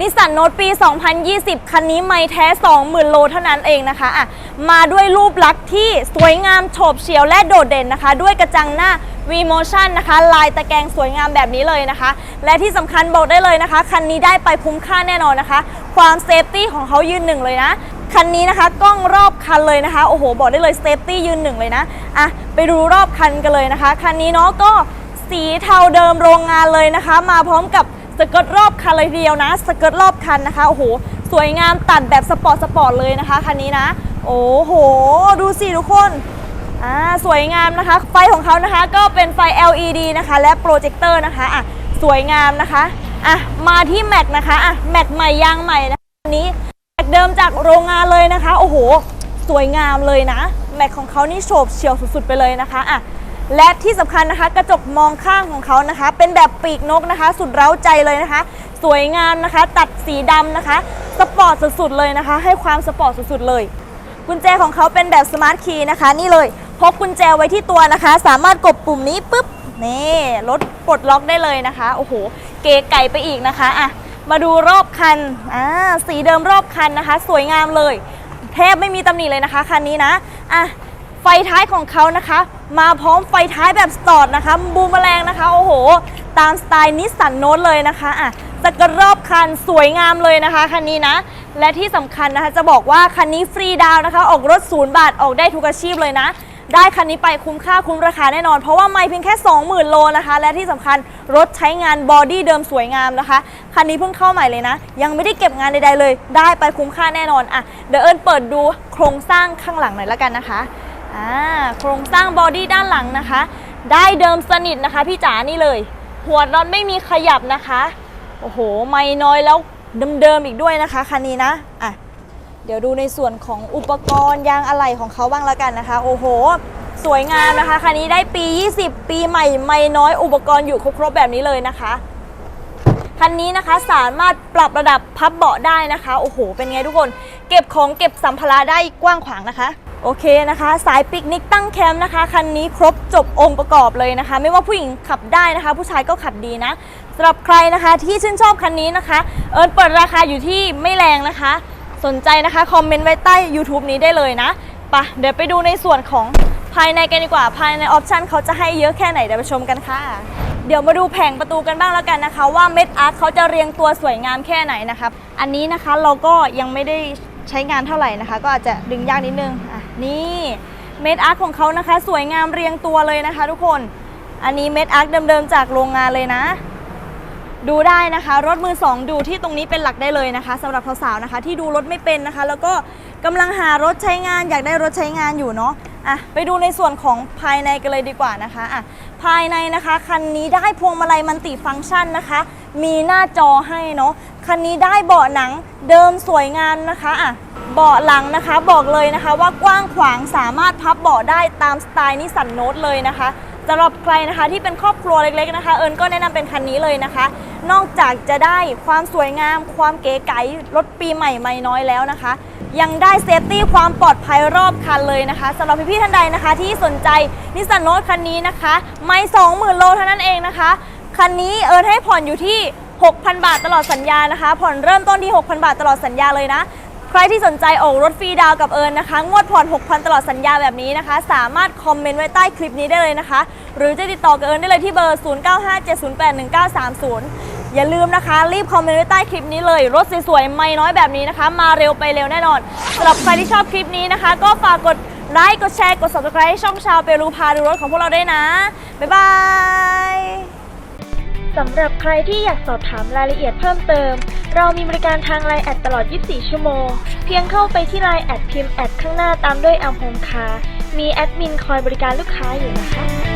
นิสสันโนตปี 2020 คันนี้ไม่แท้ 20,000 โลเท่านั้นเองนะคะอะมาด้วยรูปลักษณ์ที่สวยงามโฉบเฉี่ยวและโดดเด่นนะคะ ด้วยกระจังหน้า V Motion นะคะ ลายตะแกรงสวยงามแบบนี้เลยนะคะ และที่สำคัญบอกได้เลยนะคะ คันนี้ได้ไปคุ้มค่าแน่นอนนะคะ ความเซฟตี้ของเขายืนหนึ่งเลยนะคันนี้นะคะกล้องรอบคันเลยนะคะโอ้โห บอกได้เลยเซฟตี้ยืนหนึ่งเลยนะอะไปดูรอบคันกันเลยนะคะ คันนี้เนาะก็สีเทาเดิมโรงงานเลยนะคะ มาพร้อมกับ สเกิร์ตรอบคันเลยทีเดียวนะ สเกิร์ตรอบคันนะคะโอ้โหสวยงามตัดแบบสปอร์ตสปอร์ตเลยนะคะคันนี้นะ โอ้โห ดูสิทุกคนอ่าสวยงามนะคะ ไฟของเขานะคะก็เป็นไฟ LED นะคะ และโปรเจคเตอร์นะคะอะสวยงามนะคะอะมาที่แม็กนะคะอะแม็กใหม่ยางใหม่นะคะอันนี้แม็กเดิมจากโรงงานเลยนะคะ โอ้โห สวยงามเลยนะ แม็กของเขานี่โฉบเฉี่ยวสุดๆไปเลยนะคะอะ และที่สำคัญนะคะ กระจกมองข้างของเขานะคะ เป็นแบบปีกนกนะคะ สุดเร้าใจเลยนะคะ สวยงามนะคะ ตัดสีดำนะคะสปอร์ตสุดๆเลยนะคะ ให้ความสปอร์ตสุดๆเลย กุญแจของเขาเป็นแบบสมาร์ทคีย์นะคะ นี่เลยพกกุญแจไว้ที่ตัวนะคะ สามารถกดปุ่มนี้ปุ๊บนี่รถปลดล็อกได้เลยนะคะโอ้โหเก๋ไก่ไปอีกนะคะอะมาดูรอบคันอ่าสีเดิมรอบคันนะคะ สวยงามเลย แทบไม่มีตำหนิเลยนะคะคันนี้นะอะไฟท้ายของเขานะคะ มาพร้อมไฟท้ายแบบสปอร์ตนะคะบูมแมลงนะคะ โอ้โห ตามสไตล์นิสสันโนตเลยนะคะอะสกรอบคันสวยงามเลยนะคะคันนี้นะ และที่สำคัญนะคะจะบอกว่าคันนี้ฟรีดาวนะคะ ออกรถศูนย์บาทออกได้ทุกอาชีพเลยนะ ได้คันนี้ไปคุ้มค่าคุ้มราคาแน่นอน เพราะว่าไม่เพียงแค่ 20,000 โลนะคะ และที่สำคัญรถใช้งานบอดี้เดิมสวยงามนะคะ คันนี้เพิ่งเข้าใหม่เลยนะ ยังไม่ได้เก็บงานใดๆเลย ได้ไปคุ้มค่าแน่นอนอะเดี๋ยวเอิญเปิดดูโครงสร้างข้างหลังหน่อยละกันนะคะ โครงสร้างบอดี้ด้านหลังนะคะ ได้เดิมสนิทนะคะพี่จ๋านี่เลย หัวน็อตไม่มีขยับนะคะ โอ้โห ไม่น้อยแล้วเดิมๆอีกด้วยนะคะคันนี้นะอะเดี๋ยวดูในส่วนของอุปกรณ์ยางอะไหล่ของเขาบ้างแล้วกันนะคะ โอ้โห สวยงามนะคะคันนี้ได้ปี 20 ปีใหม่ไม่น้อยอุปกรณ์อยู่ครบๆแบบนี้เลยนะคะคันนี้นะคะสามารถปรับระดับพับเบาะได้นะคะ โอ้โห เป็นไงทุกคน เก็บของเก็บสัมภาระได้กว้างขวางนะคะ โอเคนะคะ สายปิกนิกตั้งแคมป์นะคะคันนี้ครบจบองค์ประกอบเลยนะคะ ไม่ว่าผู้หญิงขับได้นะคะ ผู้ชายก็ขับดีนะสำหรับใครนะคะที่ชื่นชอบคันนี้นะคะ เอิญเปิดราคาอยู่ที่ไม่แรงนะคะ สนใจนะคะคอมเมนต์ไว้ใต้ YouTube นี้ได้เลยนะไปะเดี๋ยวไปดูในส่วนของภายในกันดีกว่า ภายในออปชันเขาจะให้เยอะแค่ไหนเดี๋ยวไปชมกันค่ะ เดี๋ยวมาดูแผงประตูกันบ้างแล้วกันนะคะ ว่าเม็ดอาร์ตเขาจะเรียงตัวสวยงามแค่ไหนนะคะอันนี้นะคะเราก็ยังไม่ได้ใช้งานเท่าไหร่นะคะ ก็อาจจะดึงยากนิดนึง นี่เม็ดอาร์ตของเขานะคะ สวยงามเรียงตัวเลยนะคะ ทุกคนอันนี้เม็ดอาร์ตเดิมๆจากโรงงานเลยนะ ดูได้นะคะ รถมือสองดูที่ตรงนี้เป็นหลักได้เลยนะคะสำหรับสาวๆนะคะ ที่ดูรถไม่เป็นนะคะ แล้วก็กำลังหารถใช้งานอยากได้รถใช้งานอยู่เนาะ อะไปดูในส่วนของภายในกันเลยดีกว่านะคะอะภายในนะคะคันนี้ได้พวงมาลัยมันติฟังก์ชันนะคะ มีหน้าจอให้เนาะคันนี้ได้เบาะหนังเดิมสวยงามนะคะอะเบาะหลังนะคะบอกเลยนะคะว่ากว้างขวางสามารถพับเบาะได้ตามสไตล์นิสสันโนตเลยนะคะสำหรับใครนะคะที่เป็นครอบครัวเล็กๆนะคะ เอิญก็แนะนำเป็นคันนี้เลยนะคะ นอกจากจะได้ความสวยงาม ความเก๋ไก๋รถปีใหม่ไม่น้อยแล้วนะคะ ยังได้เซฟตี้ความปลอดภัยรอบคันเลยนะคะสำหรับพี่ๆท่านใดนะคะ ที่สนใจนิสสันโนตคันนี้นะคะ ไม่ 20,000 โลเท่านั้นเองนะคะ คันนี้เอิญให้ผ่อนอยู่ที่ 6,000 บาทตลอดสัญญานะคะ ผ่อนเริ่มต้นที่ 6,000 บาทตลอดสัญญาเลยนะ ใครที่สนใจออกรถฟรีดาวกับเอิญนะคะ งวดผ่อน 6,000 ตลอดสัญญาแบบนี้นะคะ สามารถคอมเมนต์ไว้ใต้คลิปนี้ได้เลยนะคะ หรือจะติดต่อกับเอิญได้เลยที่เบอร์ 0957081930 อย่าลืมนะคะ รีบคอมเมนต์ไว้ใต้คลิปนี้เลย รถสวยๆไม่น้อยแบบนี้นะคะ มาเร็วไปเร็วแน่นอนสำหรับใครที่ชอบคลิปนี้นะคะ ก็ฝากกดไลค์กดแชร์กด subscribe ให้ช่องชาวเปรูพาดูรถของพวกเราด้วยนะ บ๊ายบายสำหรับใครที่อยากสอบถามรายละเอียดเพิ่มเติม เรามีบริการทางไลน์แอดตลอด 24 ชั่วโมง เพียงเข้าไปที่ไลน์แอดพิมพ์แอดข้างหน้าตามด้วยแอลโฮมคามีแอดมินคอยบริการลูกค้าอยู่นะคะ